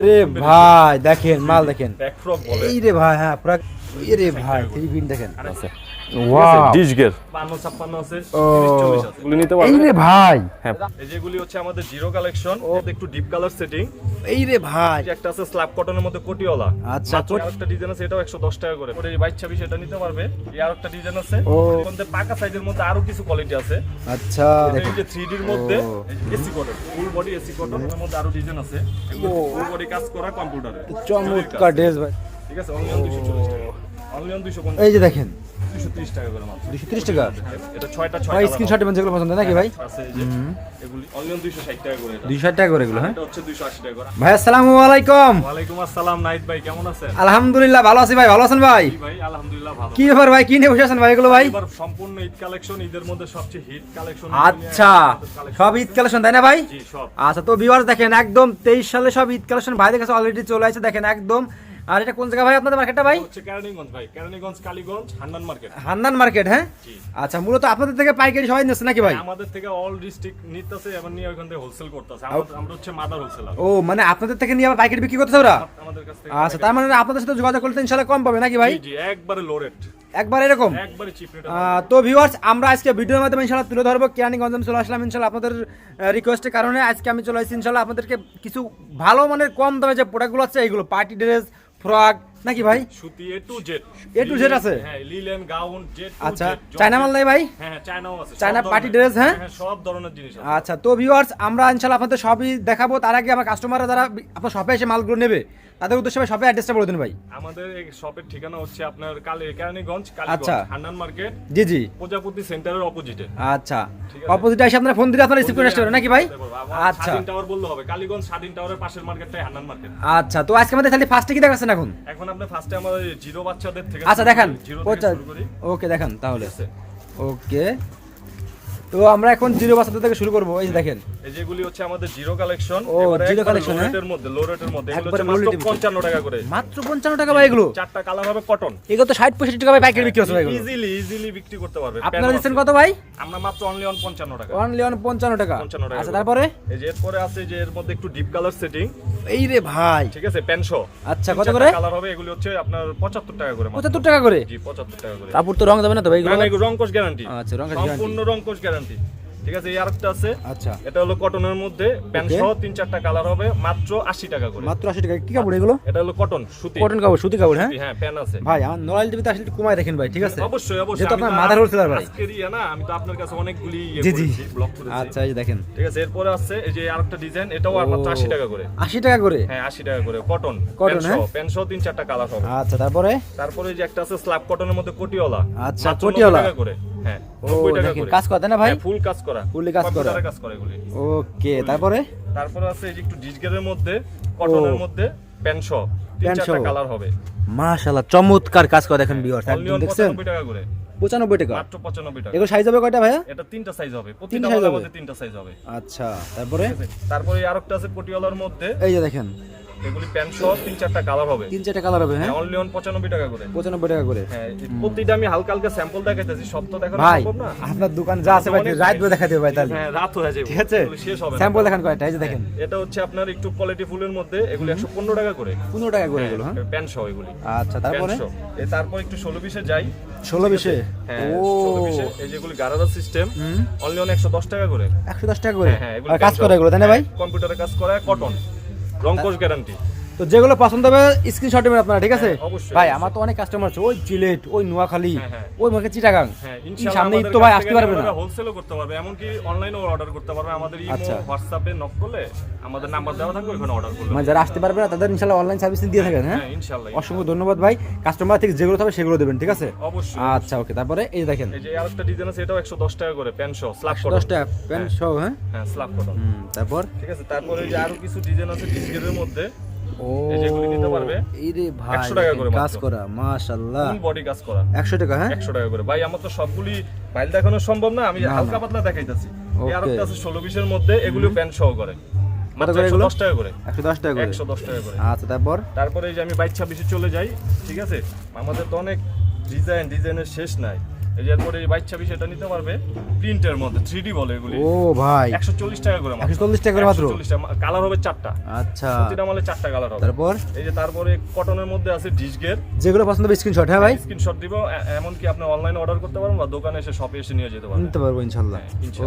রে ভাই দেখেন মাল দেখেন। এই রে ভাই হ্যাঁ পুরা এই রে ভাই থ্রি পিন দেখেন ওয়াও ডিশ গিয়ার 52 56 আছে ও। 30 40 আছে। এগুলো নিতে এই পারবেন রে ভাই। হ্যাঁ। এই যেগুলি হচ্ছে আমাদের জিরো কালেকশন একটু ডিপ কালার সেটিং। এই রে ভাই একটা আছে স্ল্যাব কটনের মধ্যে কোটিওয়ালা। আচ্ছা, আরেকটা ডিজাইন আছে এটাও 110 টাকা করে। ওটা 22 26 এটা নিতে পারবে। এই আরেকটা ডিজাইন আছে। মধ্যে পাকা সাইজের মধ্যে আরও কিছু কোয়ালিটি আছে। আচ্ছা। এই যে 3D এর মধ্যে AC cotton full body AC cotton এর মধ্যে আরও ডিজাইন আছে। ফুল বডি কাজ করা কম্পিউটারে চমৎকার ড্রেস ভাই। ঠিক আছে অনলি 240 টাকা। অনলি 250 এই যে দেখেন। 230 টাকা করে মাত্র। দুশো তিরিশ টাকা? এটা ছয়টা ছয় ভাই colour স্ক্রিনশট যেগুলো পছন্দ নাকি ভাই? আছে এই যে এগুলি অনিয়ন 260 টাকা করে এটা। দুইশো ষাট টাকা করে এগুলো হ্যাঁ? এটা হচ্ছে 280 টাকা। করে ভাই আসসালামু আলাইকুম। ওয়ালাইকুম আসসালাম নাইট ভাই কেমন আছেন? আলহামদুলিল্লাহ ভালো আছি ভাই ভালো আছেন ভাই? ভাই আলহামদুলিল্লাহ ভালো। কি ব্যাপার ভাই কি নিয়ে বসে আছেন ভাই এগুলো ভাই? এবার সম্পূর্ণ ঈদ কালেকশন ঈদের মধ্যে সবচেয়ে হিট কালেকশন আচ্ছা সব ঈদ কালেকশন তাই না ভাই? জি সব। আচ্ছা তো ভিউয়ার্স দেখেন একদম তেইশ সালে সব ঈদ কালেকশন ভাইদের কাছে অলরেডি চলে আসছে দেখেন একদম আর এটা কোন জায়গা ভাই আপনাদের মার্কেটটা ভাই? হচ্ছে কেরানীগঞ্জ ভাই। কেরানীগঞ্জ কালীগঞ্জ হান্নান মার্কেট হান্নান মার্কেট হ্যাঁ? আচ্ছা মূলত আপনাদের থেকে পাইকারি সবাই নিচ্ছে নাকি ভাই? আমাদের থেকে অল ডিস্ট্রিক্ট নিতেছে এবং নিয়ে ওইখান থেকে হোলসেল করতেছে। আমরা আমরা হচ্ছে মাদার হোলসেলার ও মানে আপনাদের থেকে নিয়ে আবার পাইকারি বিক্রি করতেছে ওরা? আমাদের কাছ থেকে আচ্ছা তার মানে আপনাদের সাথে যোগাযোগ করলে তো ইনশাল্লাহ কম পাবে নাকি ভাই? জি একবারে লো রেট একবার এরকম? তো ভিউয়ার্স আমরা আজকে ভিডিওর মাধ্যমে ইনশাল্লাহ তুলে ধরবো। কেরানীগঞ্জ আমি চলে আসলাম ইনশাল্লাহ আপনাদের রিকোয়েস্টের কারণে। আজকে আমি চলে আসছি ইনশাল্লাহ আপনাদেরকে কিছু ভালো মানের কম দামে যে প্রোডাক্টগুলো আছে এইগুলো পার্টি ড্রেস ফ্রক নাকি ভাই? সুতি A to Z A to Z আছে? হ্যাঁ লিলেন গাউন জেড আচ্ছা চায়না মাল নাই ভাই? হ্যাঁ হ্যাঁ চায়নাও আছে চায়না পার্টি ড্রেস হ্যাঁ? সব ধরনের জিনিস আছে। আচ্ছা তো ভিউয়ার্স আমরা ইনশাল্লাহ আপনাদের সবই দেখাবো। তার আগে আমার কাস্টমাররা যারা আপনার শপে এসে মালগুলো নেবে তাদের উদ্দেশ্যে ভাই শপে অ্যাড্রেসটা বলে দিন ভাই। আমাদের এই শপের ঠিকানা হচ্ছে আপনার কালী কেরানীগঞ্জ আচ্ছা। কালীগঞ্জ হান্নান মার্কেট জি জি। প্রজাপতি সেন্টারের অপোজিটে আচ্ছা। অপোজিটে এসে আপনারা ফোন দিলে আপনারা রিসিভ করে আসতে পারেন নাকি ভাই? আচ্ছা। স্বাধীন টাওয়ার বললে হবে কালীগঞ্জ স্বাধীন টাওয়ারের পাশের মার্কেটটাই হান্নান মার্কেট আচ্ছা তো আজকে আমাদের তাহলে ফার্স্টে কি দেখাচ্ছেন এখন? এখন আপনি ফার্স্টে আমাদের জিরো বাচ্চাদের থেকে আচ্ছা দেখান। ওকে দেখান তাহলে। ওকে। তো আমরা এখন জিরো বাচ্চাদের থেকে শুরু করব। এই যে দেখেন। এই যেগুলি হচ্ছে আমাদের জিরো কালেকশন ও, zero collection, হ্যাঁ? রেটের মধ্যে লো রেটের মধ্যে। এগুলো হচ্ছে মাত্র এর মধ্যে। 55 টাকা করে। মাত্র পঞ্চান্ন টাকা ভাই এগুলো? চারটা কালার হবে কটন এগুলো তো ষাট পঁয়ষট্টি টাকা ভাই পাইকারি বিক্রি হচ্ছে ভাই এগুলো। ইজিলি ইজিলি বিক্রি করতে পারবে। আপনারা দিচ্ছেন কত ভাই? আমরা মাত্র অনলি অন 55 টাকা। অনলি অন পঞ্চান্ন টাকা। 55 টাকা আচ্ছা তারপরে? এই যে এরপরে আছে যে এর মধ্যে একটু ডিপ কালার সেটিং এই রে ভাই। ঠিক আছে পেনশো আচ্ছা কত করে? কালার হবে এগুলি হচ্ছে আপনার 75 টাকা করে মাত্র। পঁচাত্তর টাকা করে? জি 75 টাকা করে। কাপড় তো রং দেবে না তো ভাই এগুলো? এগুলো রংকশ গ্যারান্টি আচ্ছা, রংকশ guarantee। সম্পূর্ণ রংকশ গ্যারান্টি ঠিক আছে এই আরেকটা আছে। আচ্ছা। এটা হলো কটনের মধ্যে প্যান্ট সহ তিন চারটা কালার হবে মাত্র 80 টাকা করে। মাত্র আশি টাকা। কি কাপড় এগুলো? এটা হলো কটন সুতি। কটন কাপড় সুতি কাপড় হ্যাঁ? হ্যাঁ প্যান আছে। ভাই আমার নরাইল টিভিতে আসলে কমায় ভাই ঠিক আছে? অবশ্যই অবশ্যই। আপনার ভাই। ইয়ে না আমি তো আপনার কাছে অনেকগুলি ইয়ে জি জি। করেছি, ব্লক করেছি। আচ্ছা এই দেখেন। ঠিক আছে এরপরে আছে এই যে আরেকটা ডিজাইন এটাও আর মাত্র 80 টাকা করে। আশি টাকা করে? হ্যাঁ 80 টাকা করে কটন Cotton, হ্যাঁ? প্যান সহ তিন চারটা কালার হবে। আচ্ছা তারপরে? তারপরে যে একটা আছে স্ল্যাব কটনের মধ্যে কোটিওয়ালা। আচ্ছা, মাত্র কোটিওয়ালা। টাকা করে। হ্যাঁ ও 90 টাকা দেখেন করে। কাজ করা তাই না ভাই? ফুল কাজ করা। Fully কাজ করা। কাজ করে এগুলি? ওকে তারপরে? তারপরে আছে এই যে একটু ডিজগেরের মধ্যে কটনের মধ্যে প্যান সহ তিন চারটা কালার হবে। মাশাআল্লাহ চমৎকার কাজ করা দেখেন ভিউয়ার্স একদম দেখছেন? 95 টাকা করে। পঁচানব্বই টাকা। মাত্র 95 টাকা। এগুলো সাইজ হবে কয়টা ভাইয়া? এটা তিনটা সাইজ হবে। প্রতিটা? মধ্যে তিনটা সাইজ হবে। আচ্ছা তারপরে? তারপরে আরেকটা আছে পটিওয়ালার মধ্যে। এই যে দেখেন। এগুলি প্যান সহ তিন চারটা কালার হবে। তিন চারটা কালার হবে হ্যাঁ? অনলি অন 95 টাকা করে। পঁচানব্বই টাকা করে। হ্যাঁ প্রতিটা আমি হালকা হালকা স্যাম্পল দেখাইতেছি সব তো দেখানো ভাই সম্ভব না? আপনার দোকান যা আছে ভাই রাত price। দেখা দেবে ভাই তাহলে। হ্যাঁ রাত হয়ে যাবে। ঠিক আছে? শেষ হবে স্যাম্পল দেখান কয়টা এই যে দেখেন। এটা হচ্ছে আপনার একটু কোয়ালিটি ফুলের মধ্যে এগুলো 115 টাকা করে। পনেরো টাকা করে এগুলো হ্যাঁ? প্যান সহ এগুলি। আচ্ছা তারপরে? তারপর একটু 16 পিসে যাই। ষোলো বিশে হ্যাঁ 16 পিসে এই যেগুলি গারাদা সিস্টেম অনলি অন 110 টাকা করে। একশো দশ টাকা করে? হ্যাঁ কাজ করে এগুলো তাই না ভাই? কম্পিউটারে কাজ করা কটন রংকশ গ্যারান্টি তো যেগুলো পছন্দ হবে স্ক্রিনশট নেবেন আপনারা ঠিক আছে? হ্যাঁ, ভাই আমার তো অনেক কাস্টমার আছে ওই জিলেট ওই নোয়াখালী হ্যাঁ, হ্যাঁ। ওই মাকে চিটাগাং হ্যাঁ সামনে ঈদ তো ভাই আসতে পারবে না। হোলসেলও করতে পারবে এমনকি অনলাইনেও অর্ডার করতে পারবে। আমাদের আচ্ছা। হোয়াটসঅ্যাপে নক করলে আমাদের নাম্বার দেওয়া থাকবে ওখানে অর্ডার করলে। মানে যারা আসতে পারবে না তাদের ইনশাল্লাহ অনলাইন সার্ভিস দিয়ে থাকেন হ্যাঁ? ইনশাআল্লাহ অসংখ্য ধন্যবাদ ভাই। কাস্টমার থেকে যেগুলো হবে সেগুলো দেবেন ঠিক আছে? অবশ্যই আচ্ছা ওকে তারপরে এই দেখেন। এই যে আরেকটা ডিজাইন আছে এটাও 110 টাকা করে প্যান সহ স্ল্যাব কটন টাকা প্যান্ট সহ হ্যাঁ? হ্যাঁ স্ল্যাব কটন হুম, তারপর? ঠিক আছে তারপরে এই যে আরও কিছু ডিজাইন আছে ডিসগেরের মধ্যে। ও এই যেগুলি নিতে পারবে। এই রে ভাই 100 টাকা দেখেন, করে কাজ করা মাশাআল্লাহ। বডি কাজ করা। একশো টাকা হ্যাঁ? 100 টাকা করে। ভাই আমার তো সবগুলি ফাইল দেখানো সম্ভব না আমি হালকা পাতলা দেখাইতাছি। এই Okay. আরেকটা আছে 16 পিসের মধ্যে এগুলো প্যান সহ করে। মাত্র করে এগুলো? 110 টাকা করে। টাকা করে। 110 টাকা করে। আচ্ছা তারপর? তারপরে এই যে আমি বাইক ছাব্বিশে চলে যাই ঠিক আছে? আমাদের তো অনেক ডিজাইন ডিজাইনের শেষ নাই। এরপরে বাইশ ছাব্বিশ এটা নিতে পারবে। প্রিন্টের মধ্যে থ্রি ডি বলে এগুলি। ও ভাই। একশো চল্লিশ টাকা করে একশো চল্লিশ টাকা করে মাত্র? কালার হবে চারটা। আচ্ছা। প্রতিটা মালে চারটা কালার হবে। তারপর? এই যে তারপরে কটনের মধ্যে আছে ডিসগের যেগুলো পছন্দ হবে স্ক্রিনশট হ্যাঁ ভাই? স্ক্রিনশট দিব। এমনকি আপনি অনলাইনে অর্ডার করতে পারবেন বা দোকানে এসে শপে এসে নিয়ে যেতে পারবেন। নিতে পারব ইনশাআল্লাহ।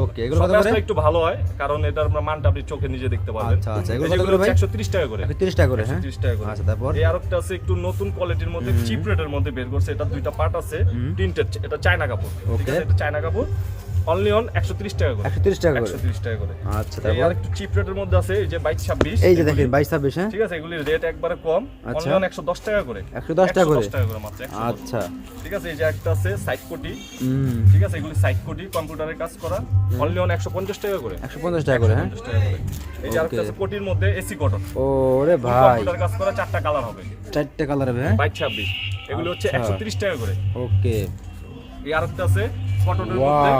ওকে এগুলো কত করে? একটু ভালো হয় কারণ এটার মানটা আপনি চোখে নিজে দেখতে পারবেন। আচ্ছা, আচ্ছা, এগুলো কত করে ভাই? একশো তিরিশ টাকা করে। তিরিশ টাকা করে হ্যাঁ? 30 টাকা করে। আচ্ছা তারপর? এই আরেকটা আছে একটু নতুন কোয়ালিটির মধ্যে চিপ রেটের মধ্যে বের করছে। এটা দুইটা পার্ট আছে প্রিন্টেড এটা চায়না কাপড়। ঠিক আছে এটা চায়না কাপড়। অনলি অন 130 টাকা করে। একশো তিরিশ টাকা করে? 130 টাকা করে। আচ্ছা তারপর? আরেকটু চিপ রেটের মধ্যে আছে এই যে 22 26 এই যে দেখেন বাইশ ছাব্বিশ হ্যাঁ? ঠিক আছে এগুলির রেট একবারে কম। আচ্ছা। অনলি অন 110 টাকা করে। 110 টাকা করে? 110 টাকা করে মাত্র আচ্ছা। ঠিক আছে এই যে একটা আছে সাইড কোটি হুম। ঠিক আছে এগুলি সাইড কোটি কম্পিউটারে কাজ করা। অনলি অন 150 টাকা করে। একশো পঞ্চাশ টাকা করে হ্যাঁ? 150 টাকা করে। এই যে আরেকটা. আছে কোটির মধ্যে এসি কটন ও রে ভাই। কম্পিউটার কাজ করা চারটা কালার হবে। চারটে কালার হবে হ্যাঁ? বাইশ ছাব্বিশ। এগুলো হচ্ছে আচ্ছা। একশো তিরিশ টাকা করে। ওকে এই আরেকটা আছে কটনের মধ্যে.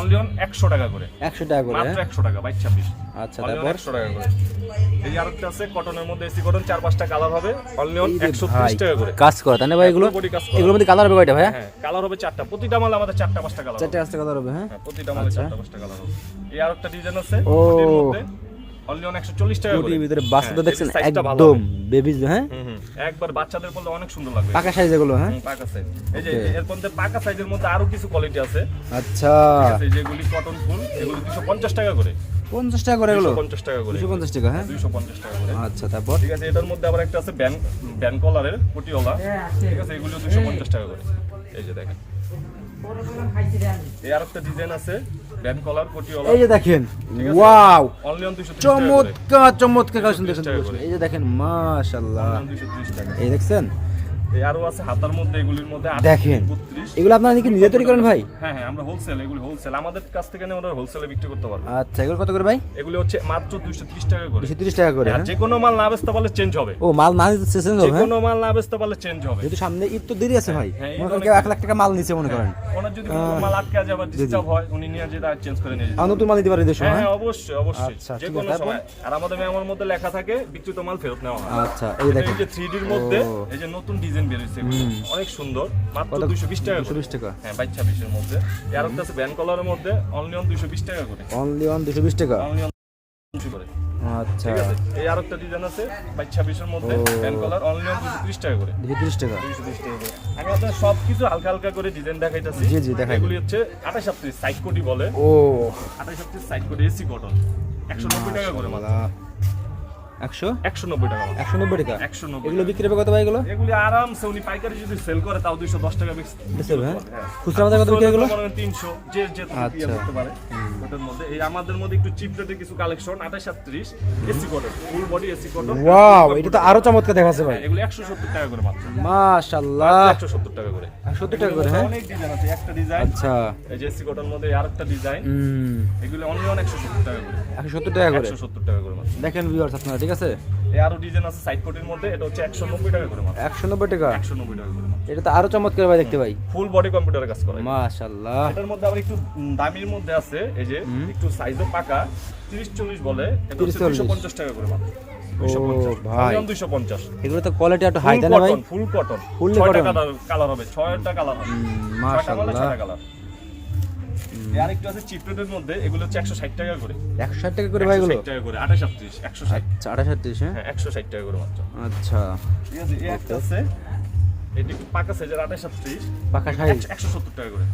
অনলি অন একশো টাকা করে। একশো টাকা করে মাত্র হ্যাঁ? একশো টাকা বাইশ ছাব্বিশ। আচ্ছা তারপর? একশো টাকা করে। এই আরেকটা আছে কটনের মধ্যে এসি কটন চার পাঁচটা কালার হবে। অনলি অন এই রে একশো ভাই তিরিশ টাকা করে। কাজ করা তাই না ভাই এগুলো? কাজ এগুলোর মধ্যে কালার হবে কয়টা ভাই হ্যাঁ কালার হবে চারটা। প্রতিটা মাল আমাদের চারটা পাঁচটা কালার চারটে পাঁচটা কালার হবে হ্যাঁ? হ্যাঁ প্রতিটা মালে আচ্ছা। চারটা পাঁচটা কালার হবে। এই আরেকটা ডিজাইন আছে ও। অনলি টাকা করে। ভিতরে বাচ্চাটা হ্যাঁ, দেখছেন? একদম। হ্যাঁ? হুম, হুম। একবার বাচ্চাদের বলতে অনেক সুন্দর লাগবে। পাকা সাইজ এগুলো হ্যাঁ? পাকা সাইজ এই যে এর মধ্যে পাকা সাইজের মধ্যে আরও কিছু কোয়ালিটি আছে। আচ্ছা। যেগুলি কটন ফুল এগুলো টাকা করে। পঞ্চাশ টাকা করে এগুলো? দুশো পঞ্চাশ টাকা করে। দুশো পঞ্চাশ টাকা হ্যাঁ? টাকা করে। আচ্ছা তারপর? ঠিক আছে এটার মধ্যে আবার একটা আছে ব্যান ব্যান কলারের কোটিওলা ঠিক আছে এগুলো দুশো পঞ্চাশ টাকা করে। এই যে দেখেন। এই আর ডিজাইন আছে ব্যান কলার কোটিওলা এই যে দেখেন ওয়াও অনলি অন দুশো চমৎকার চমৎকার কালেকশন 230 দেখছেন টাকা দর্শক। করে। এই যে দেখেন মাশাআল্লাহ। দুশো এই দেখছেন? আরও আছে হাতার মধ্যে এগুলির মধ্যে দেখেন। এগুলো আপনারা কি নিজে তৈরি করেন ভাই? হ্যাঁ হ্যাঁ আমরা হোলসেল এগুলি হোলসেল আমাদের কাছ থেকে নিয়ে আমরা হোলসেলে বিক্রি করতে পারব। আচ্ছা এগুলো কত করে ভাই? এগুলি হচ্ছে মাত্র দুইশো ত্রিশ টাকা করে। দুশো তিরিশ টাকা করে আর হ্যাঁ? যে কোনো মাল না বেচতে পারলে চেঞ্জ হবে। ও মাল না দিতে চেষ্টা হবে হ্যাঁ? কোনো মাল না বেচতে পারলে চেঞ্জ হবে। যেহেতু সামনে ঈদ তো দেরি আছে ভাই। হ্যাঁ, মনে করেন লাখ টাকা মাল নিচে মনে করেন। ওনার যদি কোনো মাল আটকে যায় বা ডিস্টার্ব হয় উনি নিয়ে যেটা চেঞ্জ করে নিয়ে যেতে নতুন মাল নিতে পারি দেশ হ্যাঁ হ্যাঁ? হ্যাঁ অবশ্যই অবশ্যই। আচ্ছা, যে কোনো সময়। আর আমাদের মেমোর মধ্যে লেখা থাকে বিক্রিত মাল ফেরত নেওয়া হয়। আচ্ছা এই দেখেন। এই যে থ্রি ডির মধ্যে এই যে নতুন ডিজাইন বেরিয়েছে অনেক সুন্দর মাত্র? দুইশো বিশ টাকা দুশো বিশ টাকা? হ্যাঁ বাইশ ছাব্বিশের মধ্যে। আর একটা আছে ব্যান কলারের মধ্যে অনলি অন দুইশো বিশ টাকা করে। অনলি অন দুশো বিশ টাকা? অনলি অন করে। আচ্ছা। ঠিক আছে? এই আর একটা ডিজাইন আছে বাইশ ছাব্বিশের মধ্যে। ব্যান কলার অনলি অন দুশো ত্রিশ টাকা করে। দুশো তিরিশ টাকা? দুইশো ত্রিশ টাকা করে। আমি আপনার সব কিছু হালকা হালকা করে ডিজাইন দেখাইতেছি। জি, জি, দেখাই। এগুলি হচ্ছে আঠাশ সপ্তাহ সাইড কোটি বলে। ও। আঠাশ সপ্তাহ সাইড কোটি এসি কটন একশো নব্বই টাকা করে মাত্র। একশো? একশো নব্বই টাকা একশো নব্বই টাকা? একশো নব্বই এগুলো বিক্রি হবে কত ভাই এগুলো? এগুলি আরামসে উনি পাইকারি যদি সেল করে তাও দুইশো দশ টাকা বিক্রি হ্যাঁ? হ্যাঁ। খুচরা বাজার কত বিক্রি এগুলো? তিনশো যে যে। করতে পারে ওটার মধ্যে। এই আমাদের মধ্যে একটু চিপ রেটে কিছু কালেকশন আঠাশ সাতত্রিশ AC cotton full body AC cotton wow এটা তো আরও চমৎকার দেখাচ্ছে ভাই। এগুলো একশো সত্তর টাকা করে মাত্র। মাশাআল্লাহ। একশো সত্তর টাকা করে। সত্তর টাকা করে হ্যাঁ? অনেক ডিজাইন আছে একটা ডিজাইন আচ্ছা। এই যে এসি কটন মধ্যে আর একটা ডিজাইন হুম। এগুলো অনলি অন একশো সত্তর টাকা করে। একশো সত্তর টাকা করে। একশো সত্তর টাকা করে দেখেন ভিউয়ার্স আপনারা ঠিক আছে এই আরও ডিজাইন আছে সাইড কোটির মধ্যে এটা হচ্ছে একশো নব্বই টাকা করে মাত্র। একশো নব্বই টাকা? একশো নব্বই টাকা করে মাত্র। এটা তো আরও চমৎকার ভাই দেখতে ভাই। ফুল বডি কম্পিউটারে কাজ করে মাশাআল্লাহ। এটার মধ্যে আবার একটু দামির মধ্যে আছে এই যে একটু সাইজও পাকা তিরিশ চল্লিশ বলে এটা 30 হচ্ছে 40 দুইশো পঞ্চাশ টাকা করে মাত্র। এগুলো তো কোয়ালিটি একটু high full cotton full cotton? Colour হবে ছয়টা কালার হবে। মাশাআল্লাহ। কালার আর একটু আছে চিপ মধ্যে এগুলো হচ্ছে একশো ষাট টাকা করে। একশো ষাট টাকা করে ভাই এগুলো? টাকা করে আঠাশ আটত্রিশ একশো ষাট। আঠাশ আটত্রিশ হ্যাঁ? একশো ষাট টাকা করে মাত্র। আচ্ছা। ঠিক আছে এই একটা আছে। এটি পাকা সাইজের আঠাশ আটত্রিশ। পাকা সাইজ একশো সত্তর টাকা করে।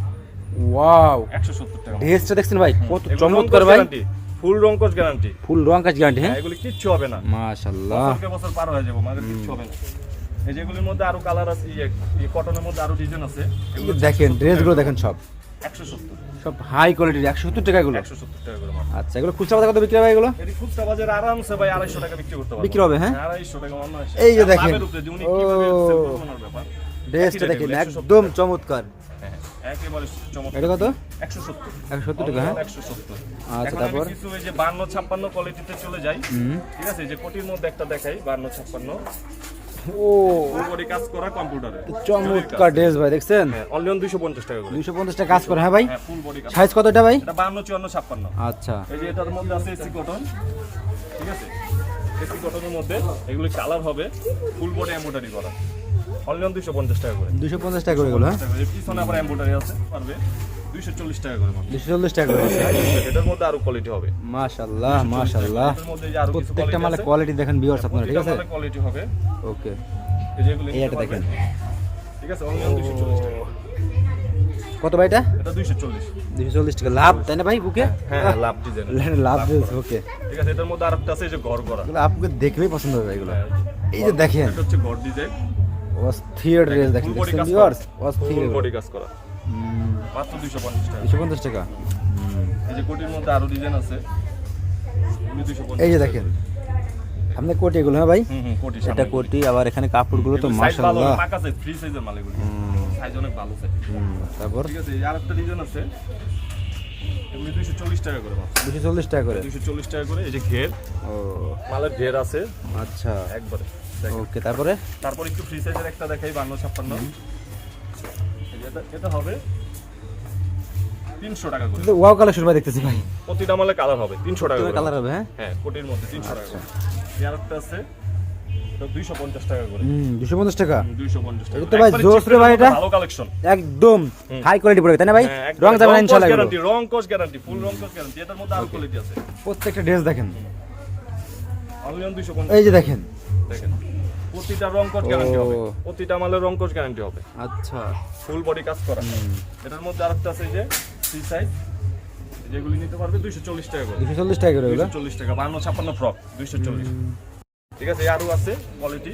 ওয়াও। একশো সত্তর টাকা। ড্রেসটা দেখছেন ভাই? কত এগুলো চমৎকার ভাই। guarantee, ফুল রংকশ গ্যারান্টি ফুল রং গ্যারান্টি হ্যাঁ? এগুলি কিচ্ছু হবে না। মাশাআল্লাহ। বছরকে বছর পার হয়ে যাব মাঝে কিচ্ছু হবে না। এই যেগুলির মধ্যে আরও কালার আছে ইয়ে ইয়ে কটনের মধ্যে আরও ডিজাইন আছে। এগুলো দেখেন ড্রেসগুলো দেখেন সব। একশো সত্তর সব হাই কোয়ালিটির একশো সত্তর টাকা এগুলো একশো সত্তর টাকা করে আচ্ছা এগুলো খুচরা বাজার কত বিক্রি হবে এগুলো এটি খুচরা বাজারে আরামসে ভাই আড়াইশো টাকা বিক্রি করতে পারব বিক্রি হবে, হ্যাঁ? আড়াইশো টাকা অনায়াসে। এই যে দেখেন। লাভের উপরে যে উনি কীভাবে ও। sell করবেন ওনার ব্যাপার। ড্রেসটা দেখেন একদম চমৎকার হ্যাঁ, একেবারে চমৎকার এটা কত একশো সত্তর একশো সত্তর টাকা হ্যাঁ একশো সত্তর আচ্ছা, তারপর? কিছু এই যে বান্ন ছাপ্পান্ন কোয়ালিটিতে চলে যাই। ঠিক আছে এই যে কোটির মধ্যে একটা দেখাই বান্ন ছাপ্পান্ন ও। কাজ করা কম্পিউটারে। চমৎকার ড্রেস ভাই দেখছেন? হ্যাঁ অনলি অন দুইশো পঞ্চাশ টাকা করে। দুইশো পঞ্চাশ টাকা কাজ করে হ্যাঁ ভাই? হ্যাঁ ফুল বডি কাজ। সাইজ ভাই? এটা বান্ন চুয়ান্ন ছাপ্পান্ন। আচ্ছা। এই যে এটার মধ্যে আছে এসি কটন ঠিক আছে? এসি কটনের মধ্যে এগুলি কালার হবে ফুল বডি এমব্রয়ডারি করা। অনলি অন দুইশো পঞ্চাশ টাকা করে। দুশো পঞ্চাশ টাকা করে এগুলো হ্যাঁ? পিছনে আবার এমব্রয়ডারি আছে পারবে? দুইশো চল্লিশ টাকা করে মাত্র। দুশো চল্লিশ টাকা করে। এটার মধ্যে আরও কোয়ালিটি হবে। মাশাল্লাহ মাশাল্লাহ এটার মধ্যে আরও কিছু প্রত্যেকটা মালে কোয়ালিটি দেখেন ভিউয়ার্স আপনারা ঠিক আছে? কোয়ালিটি হবে। ওকে। এই যেগুলো এই দেখেন। ঠিক আছে অনলি অন দুইশো চল্লিশ টাকা। কত ভাই এটা? এটা দুইশো চল্লিশ। দুশো চল্লিশ টাকা। লাভ তাই না ভাই বুকে? হ্যাঁ লাভ ডিজাইন। লাভ দিয়েছে ওকে। ঠিক আছে এটার মধ্যে আরেকটা আছে এই যে ঘর করা। এগুলো আপনাকে দেখলেই পছন্দ হবে এগুলো। হ্যাঁ, এই যে দেখেন। এটা হচ্ছে ঘর ডিজাইন। অস্থির ড্রেস দেখেন ভিউয়ার্স অস্থির। বডি কাজ করা। মাত্র দুইশো পঞ্চাশ টাকা। দুশো পঞ্চাশ টাকা? এই যে কোটির মধ্যে আরও ডিজাইন আছে এই যে দেখেন। আপনার কোটি এগুলো হ্যাঁ ভাই? এটা কোটি আবার এখানে কাপড়গুলো তো মাশাআল্লাহ। পাকা সাইজ ফ্রি সাইজের মাল এগুলি। সাইজ অনেক ভালো সাইজ তারপর? ঠিক আছে আর একটা ডিজাইন আছে এগুলি দুইশো চল্লিশ টাকা করে মাত্র দুশো চল্লিশ টাকা করে? দুইশো চল্লিশ টাকা করে এই যে ঘের। ও। মালের ঘের আছে। আচ্ছা। একবারে। ওকে তারপরে? তারপর একটু ফ্রি সাইজের একটা দেখাই বান্ন ছাপ্পান্ন। এই যে এটা এটা হবে তিনশো টাকা করে। ওয়াও কালেকশন ভাই দেখতেছি ভাই। প্রতিটা মালে কালার হবে তিনশো টাকা করে। কালার হবে হ্যাঁ? হ্যাঁ কোটির মধ্যে তিনশো টাকা করে। এই আরেকটা আছে দুইশো পঞ্চাশ টাকা করে। দুশো পঞ্চাশ টাকা? দুইশো পঞ্চাশ টাকা। তো ভাই জোস রে ভাই এটা। ভালো কালেকশন একদম হাই কোয়ালিটি পড়বে তাই না ভাই? হ্যাঁ, রং যাবে না ইনশাআল্লাহ গ্যারান্টি রং কোচ গ্যারান্টি ফুল রং কোচ গ্যারান্টি এটার মধ্যে আরও কোয়ালিটি আছে। প্রত্যেকটা ড্রেস দেখেন। এই যে দেখেন। দেখেন। প্রতিটা রং কোচ গ্যারান্টি হবে। প্রতিটা মালের রং কোচ গ্যারান্টি হবে। আচ্ছা। ফুল বডি কাজ করা। এটার মধ্যে আরেকটা আছে যে সাইজ। যেগুলি নিতে পারবে দুইশো চল্লিশ টাকা করে। দুশো চল্লিশ টাকা করে চল্লিশ টাকা বান্ন ছাপ্পান্ন ফ্রক দুইশো চল্লিশ। ঠিক আছে আরও আছে কোয়ালিটি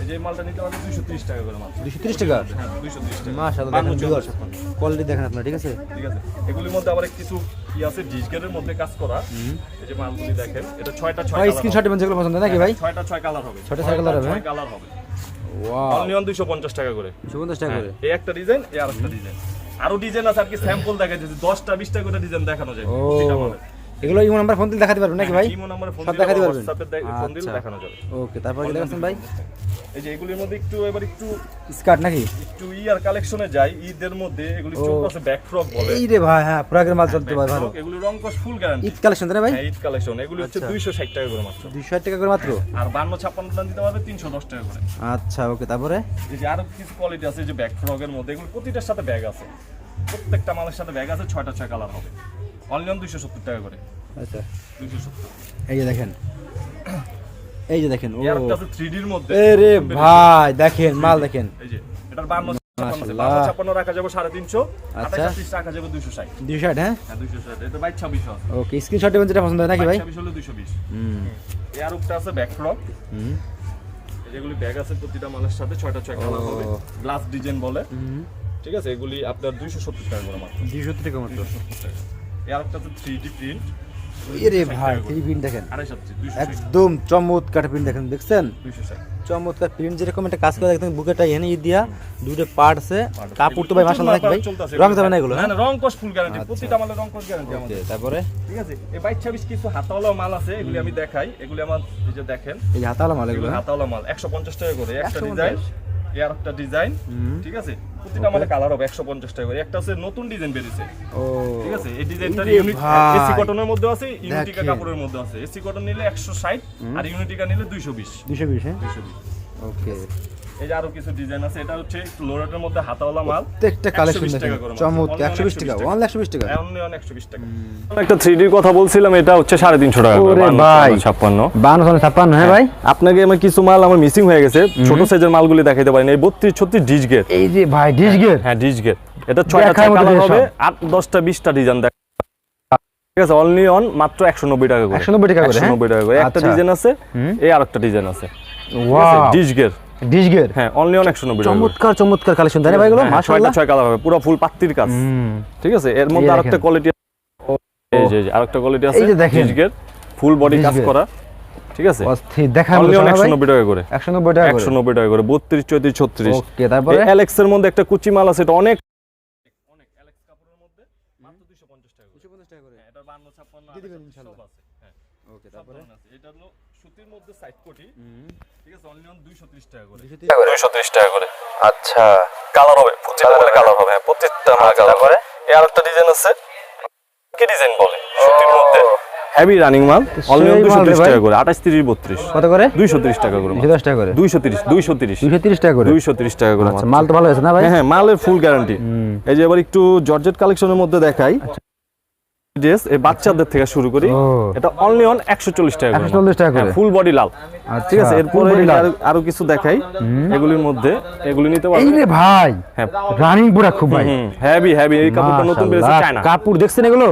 এই যে মালটা নিতে পারবে দুইশো ত্রিশ টাকা করে মাল। দুশো তিরিশ টাকা? হ্যাঁ দুইশো ত্রিশ টাকা। মাশাআল্লাহ বান্ন, দেখেন চল্লিশ, ভিউয়ার্স কোয়ালিটি দেখেন আপনারা ঠিক আছে? ঠিক আছে এগুলির মধ্যে আবার কিছু কি আছে ডিসগেটের মধ্যে কাজ করা। এই যে মালগুলি দেখেন এটা ছয়টা ছয় ভাই colour যেগুলো পছন্দ নাকি ভাই? ছয়টা ছয় কালার হবে। ছয়টা ছয় colour হবে, ছয় হ্যাঁ? কালার হবে। ওয়াও অনলি অন দুইশো পঞ্চাশ টাকা করে। টাকা করে। এই একটা ডিজাইন এই আরেকটা ডিজাইন আরও ডিজাইন আছে আর কি স্যাম্পল দেখা যাচ্ছে দশটা বিশটা করে ডিজাইন দেখানো যায়। এগুলো ইমো নাম্বার ফোন দিলে দেখাতে পারবেন নাকি ভাই? ইমো নাম্বারে ফোন দেখাতে পারবেন। ফোন দিলে আচ্ছা। দেখানো যাবে। ওকে তারপর কি দেখাচ্ছেন ভাই? এই যে এগুলির মধ্যে একটু এবার একটু স্কার্ট নাকি? একটু ইয়ার কালেকশনে যাই ঈদের মধ্যে এগুলি ব্যাক ফ্রক বলে। এই রে ভাই হ্যাঁ প্রোগ্রাম মাল চলতে ভাই ভালো। এগুলি রং কস ফুল গ্যারান্টি ঈদ কালেকশন তাই ভাই? হ্যাঁ ঈদ কালেকশন। এগুলি হচ্ছে আচ্ছা। দুইশো ষাট টাকা করে মাত্র। দুইশো টাকা করে মাত্র? আর বান্ন ছাপ্পান্ন দাম দিতে পারবে তিনশো দশ টাকা করে। আচ্ছা ওকে তারপরে? এই যে আরও কিছু কোয়ালিটি আছে যে ব্যাক ফ্রকের মধ্যে এগুলো প্রতিটার সাথে ব্যাগ আছে। প্রত্যেকটা মালের সাথে ব্যাগ আছে ছয়টা ছয় কালার হবে। অনলি অন দুইশো সত্তর টাকা করে। আচ্ছা। দুইশো সত্তর। এই যে দেখেন। এই যে দেখেন ও। থ্রি ডির মধ্যে। রে ভাই দেখেন মাল দেখেন। এই যে এটার রাখা যাবে সাড়ে তিনশো। আচ্ছা। আঠাশ রাখা যাবে দুইশো ষাট। দুইশো ষাট হ্যাঁ? হ্যাঁ ষাট। এটা বাইশ ছাব্বিশ আছে ওকে স্ক্রিনশট দেবেন যেটা পছন্দ হয় নাকি ভাই? ছাব্বিশ হলে বিশ। উপটা আছে ব্যাক ফ্রক হুম যেগুলি ব্যাগ আছে প্রতিটা মালের সাথে ছয়টা ছয় কালার হবে। গ্লাস ডিজাইন বলে। হুম। ঠিক আছে? এগুলি আপনার দুইশো সত্তর টাকা করে মাত্র। দুইশো টাকা মাত্র। এর একটা আছে থ্রি ডি প্রিন্ট এ ভাই থ্রি প্রিন্ট দেখেন। আড়াই সাতটি দুইশো একদম চমৎকার প্রিন্ট দেখেন দেখছেন? চমৎকার প্রিন্ট যেরকম একটা কাজ করে দেখতেন বুকেটা এনে দিয়া দুটো পার্ট আছে। কাপড় তো ভাই ভাই? রং যাবে না এগুলো না হ্যাঁ? না রং কোশ ফুল গ্যারান্টি। প্রতিটা মালের রং কোশ গ্যারান্টি আমাদের। তারপরে? ঠিক আছে? এই বাইশ ছাব্বিশ কিছু হাতাওয়ালা মাল আছে এগুলি আমি দেখাই। এগুলি আমার এই যে দেখেন। এই হাতালা মাল এগুলো হ্যাঁ? হাতাওয়ালা মাল একশো পঞ্চাশ টাকা করে। একটা ডিজাইন এর একটা ডিজাইন ঠিক আছে? প্রতিটা আমাদের কালার হবে একশো পঞ্চাশ টাকা করে। একটা আছে নতুন ডিজাইন বেরিয়েছে। ও। ঠিক আছে? এই ডিজাইনটা ইউনিট এসি কটনের মধ্যে আছে ইউনিটিকা। কাপড়ের মধ্যে আছে। এসি কটন নিলে একশো ষাট আর ইউনিটিকা নিলে দুইশো বিশ। দুশো বিশ হ্যাঁ? দুইশো বিশ। ওকে এই যে আরও কিছু ডিজাইন আছে এটা হচ্ছে লোরেটের মধ্যে হাতাওয়ালা মাল। প্রত্যেকটা কালেকশন দেখেন। টাকা করে মাত্র। চমৎকার Only একশো বিশ টাকা 120 টাকা। ওয়ান একশো বিশ টাকা। অনলি অন একশো বিশ টাকা। একটা থ্রি কথা বলছিলাম এটা হচ্ছে সাড়ে তিনশো টাকা করে, ভাই। 56 বান্ন ছয় ছাপ্পান্ন হ্যাঁ ভাই? আপনাকে আমার কিছু মাল আমার মিসিং হয়ে গেছে ছোট সাইজের মালগুলি দেখাইতে পারেন। এই বত্রিশ ছত্রিশ ডিজ গেট এই যে ভাই ডিশ গেট হ্যাঁ ডিজ গেট এটা ছয় কালার হবে সব। আট দশটা বিশটা ডিজাইন দেখ ঠিক আছে অনলি অন মাত্র একশো নব্বই টাকা করে। একশো নব্বই টাকা করে হ্যাঁ? টাকা করে। একটা আচ্ছা। ডিজাইন আছে হুম। এই আরেকটা ডিজাইন আছে। ওয়াও ডিজ গেট ডিশ হ্যাঁ অনলি অন একশো নব্বই টাকা করে। চমৎকার চমৎকার কালেকশন তাই ভাই এগুলো হ্যাঁ, মাশাআল্লাহ। ছয় কালার হবে পুরো ফুল পাত্তির কাজ। হুম। ঠিক আছে? এর মধ্যে আরেকটা। কোয়ালিটি এই যে এই যে আরেকটা কোয়ালিটি আছে এই যে দেখেন। ডিজ ফুল বডি কাজ করা। ঠিক আছে? অস্থির দেখার অনলি মতো অন না একশো ভাই নব্বই টাকা করে। একশো নব্বই টাকা একশো করে নব্বই টাকা করে বত্রিশ চৌত্রিশ ছত্রিশ। ওকে তারপরে? অ্যালেক্স এর মধ্যে একটা কুচি মাল আছে এটা অনেক অনেক অ্যালেক্স কাপড়ের মধ্যে মাত্র 250 টাকা করে। হ্যাঁ, এটা 52 56 দিয়ে দিবেন 58 ইনশাআল্লাহ। সব আছে। হ্যাঁ ওকে তারপরে এটা হলো সুতির মধ্যে সাইড কোটি। ঠিক আছে অনলি অন 230 টাকা করে। 230 230 টাকা করে? আচ্ছা। কালার হবে প্রতিটা মালে কালার হবে। হ্যাঁ প্রত্যেকটা মালে কালার তারপরে? এই আরেকটা ডিজাইন আছে। কি ডিজাইন বলে? সুতির মধ্যে। হেভি রানিং মাল? অনলি সেই দুশো মাল রে তিরিশ ভাই। টাকা করে আঠাশ তিরিশ বত্রিশ। কত করে? দুইশো তিরিশ টাকা করে টাকা করে। দুইশো তিরিশ দুইশো তিরিশ। দুশো তিরিশ টাকা করে? দুইশো তিরিশ টাকা করে আচ্ছা মাল। তো ভালো হয়েছে না ভাই? হ্যাঁ হ্যাঁ মালের ফুল গ্যারান্টি এই যে এবার একটু জর্জেট কালেকশনের মধ্যে দেখাই। ড্রেস এই বাচ্চাদের থেকে শুরু করি। এটা অনলি অন একশো চল্লিশ টাকা করে। 140 টাকা করে? ফুল বডি লাল। আচ্ছা, ঠিক আছে এরপরে আরো- কিছু দেখাই। এগুলির মধ্যে এগুলি নিতে এই রে ভাই হ্যাঁ। রানিং পুরা খুব ভাই। হেভি হেভি এই কাপড়টা নতুন বেরিয়েছে চায়না কাপড় দেখছেন এগুলো?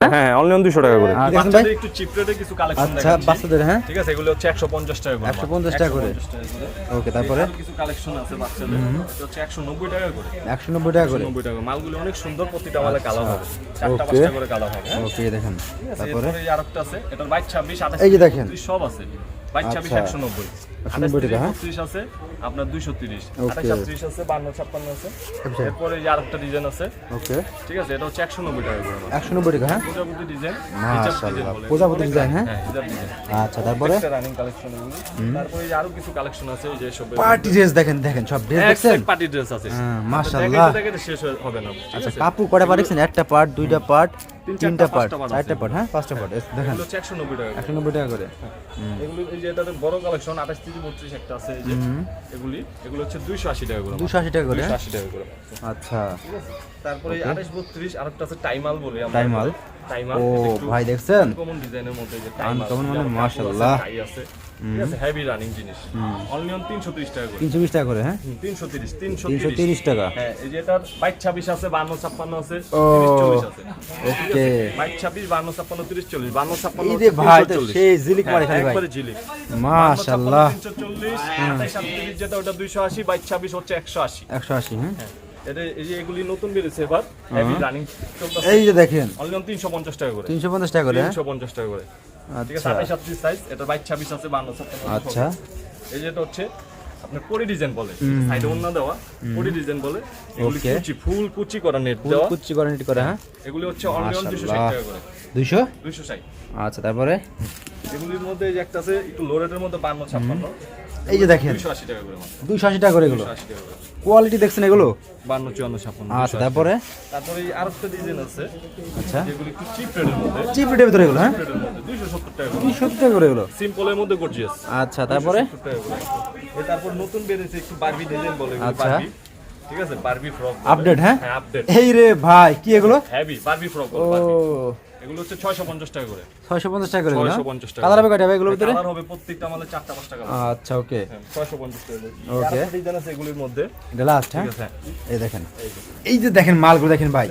হ্যাঁ হ্যাঁ অনলি অন দুশো টাকা করে। দেখেন বাচ্চাদের একটু চিপ রেটে কিছু কালেকশন আচ্ছা বাচ্চাদের হ্যাঁ? ঠিক আছে এগুলো হচ্ছে একশো পঞ্চাশ টাকা করে 150 টাকা করে। 150 টাকা করে। ওকে তারপরে? কিছু কালেকশন আছে বাচ্চাদের। এটা হচ্ছে একশো নব্বই টাকা করে। একশো নব্বই টাকা করে? নব্বই টাকা। মালগুলো অনেক সুন্দর প্রতিটা মালে কালার হবে। চারটা পাঁচটা করে কালার হবে হ্যাঁ? ওকে দেখেন। তারপরে? এই আরেকটা আছে। এটার বাইশ ছাব্বিশ আঠাশ এই যে দেখেন। সব আছে। বাইশ আচ্ছা। একশো নব্বই। 190 টাকা? বত্রিশ আছে আপনার দুইশো তিরিশ। আঠাশ আছে বান্ন ছাপ্পান্ন আছে। এরপরে এই যে আরেকটা ডিজাইন আছে। ওকে। ঠিক আছে এটা হচ্ছে একশো নব্বই টাকা করে একশো নব্বই টাকা হ্যাঁ? প্রজাপতি ডিজাইন প্রজাপতি ডিজাইন হ্যাঁ? আচ্ছা তারপরে? রানিং কালেকশন তারপরে আরও কিছু কালেকশন আছে এই যে সব পার্টি ড্রেস দেখেন দেখেন সব ড্রেস দেখছেন? পার্টি ড্রেস আছে। হ্যাঁ, মাশাআল্লাহ। শেষ হয়ে- হবে না। আচ্ছা কাপড় কটা পার্ট একটা পার্ট দুইটা পার্ট তিনটা পার্ট চারটা পার্ট হ্যাঁ? পাঁচটা পার্ট দেখেন। হচ্ছে একশো নব্বই টাকা। একশো নব্বই টাকা করে। এগুলো এই যে এটাতে বড় কালেকশন আঠাশ থেকে বত্রিশ একটা আছে এই যে এগুলি এগুলো হচ্ছে দুইশো আশি টাকা করে। দুশো আশি টাকা করে? হ্যাঁ? আশি টাকা করে। আচ্ছা। তারপরে আঠাশ বত্রিশ আরেকটা আছে টাইমাল বলে আমরা টাইমাল? টাইমাল। ও ভাই দেখছেন? কমন ডিজাইনের মধ্যে যে Uncommon মানে টাইমাল মাশাআল্লাহ। আছে। ঠিক আছে হেভি রানিং জিনিস। অনলি অন তিনশো তিরিশ টাকা করে। তিনশো বিশ টাকা করে হ্যাঁ? টাকা। হ্যাঁ এই যে এটার আছে আছে আছে। ওকে। এই ভাই তো সেই জিলিক মারে খালি ভাই। একবারে মাশাআল্লাহ। যেটা ওটা হচ্ছে হ্যাঁ? এই যে এগুলি নতুন বেরিয়েছে এবার হেভি রানিং এই যে দেখেন। অনলি তিনশো পঞ্চাশ টাকা করে। তিনশো পঞ্চাশ টাকা করে হ্যাঁ? তিনশো পঞ্চাশ টাকা করে। আচ্ছা। সাইজ এটা বাইশ ছাব্বিশ আছে বান্ন আচ্ছা। এই যেটা হচ্ছে আপনার পরি ডিজাইন বলে। সাইডে অন্য দেওয়া পরি ডিজাইন বলে। এগুলি কুচি ফুল কুচি করা নেট ফুল কুচি করে নিট করে হ্যাঁ? এগুলি হচ্ছে অনলি অন দুশো ষাট মাশাআল্লাহ। টাকা করে। দুইশো? দুইশো ষাট। আচ্ছা তারপরে? এগুলির মধ্যে এই যে একটা আছে একটু লো রেটের মধ্যে বান্ন ছাপ্পান্ন। এই যে দেখেন। দুইশো আশি টাকা করে মাত্র। দুইশো আশি টাকা করে এগুলো। দুইশো আশি টাকা করে। কোয়ালিটি দেখছেন এগুলো? বান্ন চুয়ান্ন ছাপ্পান্ন আচ্ছা তারপরে? তারপরে এই আরেকটা ডিজাইন আছে। আচ্ছা। যেগুলি একটু চিপ রেটের মধ্যে। চিপ রেটের ভিতরে এগুলো হ্যাঁ? দুইশো সত্তর টাকা দুইশো সত্তর টাকা করে এগুলো? সিম্পলের মধ্যে গর্জিয়াস আচ্ছা তারপরে? তারপর নতুন বেরিয়েছে একটু বারবি ডিজাইন বলে আচ্ছা। ঠিক আছে? বারবি ফ্রক আপডেট হ্যাঁ? হ্যাঁ আপডেট এই রে ভাই কি এগুলো? হেভি বারবি ফ্রক ও। এগুলো হচ্ছে 650 টাকা করে। ছয়শো পঞ্চাশ টাকা করে 650 টাকা। কালার হবে কয়টা হবে এগুলোর ভিতরে? কালার হবে প্রত্যেকটা আমাদের কালার আচ্ছা ওকে হ্যাঁ 650 টাকা করে। Okay. ডিজাইন আছে এগুলোর মধ্যে। এটা লাস্ট হ্যাঁ? হ্যাঁ। এই দেখেন। এই যে দেখেন মালগুলো দেখেন ভাই।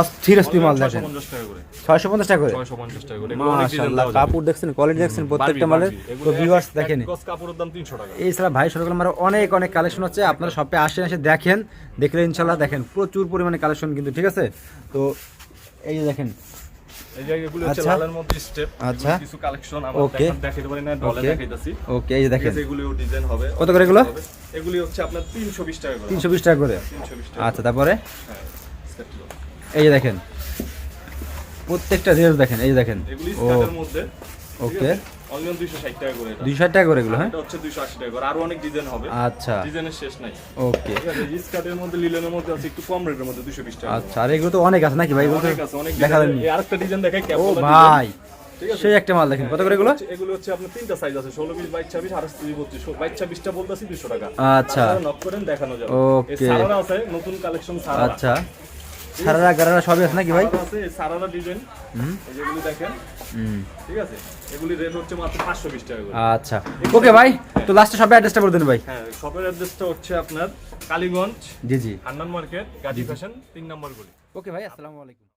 অস্থির অস্থির মাল দেখেন। 650 টাকা করে। ছয়শো পঞ্চাশ টাকা করে? 650 টাকা করে। এগুলো অনেক ডিজাইন মাশাআল্লাহ কাপড় দেখছেন কোয়ালিটি দেখছেন প্রত্যেকটা মালের। তো ভিউয়ার্স দেখেন। গস কাপড়ের দাম 300 টাকা। এই ছাড়া ভাই সরকার আমার অনেক অনেক কালেকশন হচ্ছে। আপনারা শপে আসেন এসে দেখেন। দেখলে ইনশাল্লাহ দেখেন প্রচুর পরিমাণে কালেকশন কিন্তু ঠিক আছে? তো এই যে দেখেন কত করে এগুলো? এগুলি হচ্ছে আপনার 320 টাকা তিনশো বিশ টাকা করে? 320 আচ্ছা তারপরে? হ্যাঁ। এই যে দেখেন। প্রত্যেকটা রেস দেখেন এই দেখেন। ওকে অনলি 260 টাকা করে এটা। দুইশো টাকা করে এগুলো হ্যাঁ? এটা হচ্ছে 280 টাকা করে। আরও অনেক ডিজাইন হবে। আচ্ছা। ডিজাইনের শেষ নাই। ওকে এই স্কার্টের মধ্যে লিলেনের মধ্যে আছে একটু কম রেটের মধ্যে 220 টাকা আচ্ছা আর এগুলো তো অনেক আছে নাকি ভাই? এগুলো অনেক আছে অনেক দেখালেন আরেকটা ডিজাইন দেখাই ও ভাই সেই একটা মাল দেখেন। কত করে এগুলো? এগুলো হচ্ছে আপনার তিনটা সাইজ আছে 16 20 22 26 28 30 32 22 26 টা বলতাছি 200 টাকা। আচ্ছা। নক করেন দেখানো যাবে. এই সারারা আছে নতুন কালেকশন সারারা। আচ্ছা। সারারা গারারা সবই আছে নাকি ভাই? আছে সারারা ডিজাইন যেগুলি দেখেন। হুম। ঠিক আছে? এগুলি রেট হচ্ছে মাত্র 520 টাকা করে। আচ্ছা। ওকে ভাই তো লাস্টে সবাই অ্যাড্রেসটা বলে দেন ভাই। হ্যাঁ শপের অ্যাড্রেসটা হচ্ছে আপনার কালীগঞ্জ জি জি। হান্নান মার্কেট গাজী ফ্যাশন 3 নম্বর গলি। ওকে ভাই আসসালামু আলাইকুম।